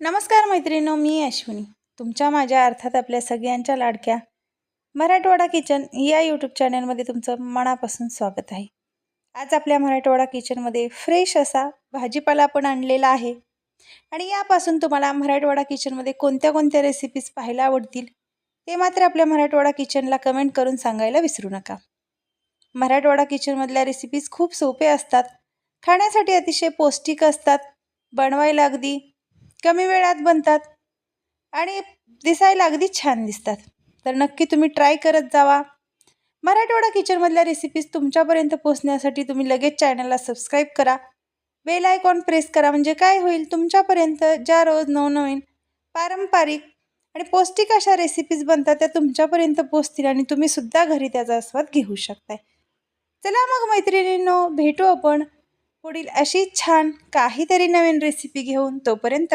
नमस्कार मैत्रिणींनो मी अश्विनी. तुमच्या माझ्या अर्थात आपल्या सगळ्यांच्या लाडक्या मराठवाडा किचन या यूट्यूब चॅनलमध्ये तुमचं मनापासून स्वागत आहे. आज आपल्या मराठवाडा किचनमध्ये फ्रेश असा भाजीपाला आपण आणलेला आहे. आणि यापासून तुम्हाला मराठवाडा किचनमध्ये कोणत्या कोणत्या रेसिपीज पाहायला आवडतील ते मात्र आपल्या मराठवाडा किचनला कमेंट करून सांगायला विसरू नका. मराठवाडा किचनमधल्या रेसिपीज खूप सोपे असतात. खाण्यासाठी अतिशय पौष्टिक असतात. बनवायला अगदी कमी वेळात बनतात आणि दिसायला अगदी छान दिसतात. तर नक्की तुम्ही ट्राय करत जावा. मराठवाडा किचनमधल्या रेसिपीज तुमच्यापर्यंत पोचण्यासाठी तुम्ही लगेच चॅनलला सबस्क्राईब करा. बेल आयकॉन प्रेस करा म्हणजे काय होईल? तुमच्यापर्यंत ज्या रोज नवनवीन पारंपरिक आणि पौष्टिक अशा रेसिपीज बनतात त्या तुमच्यापर्यंत पोचतील आणि तुम्हीसुद्धा घरी त्याचा आस्वाद घेऊ शकताय. चला मग मैत्रिणींनो भेटू आपण पुढील अशी छान काहीतरी नवीन रेसिपी घेऊन तोपर्यंत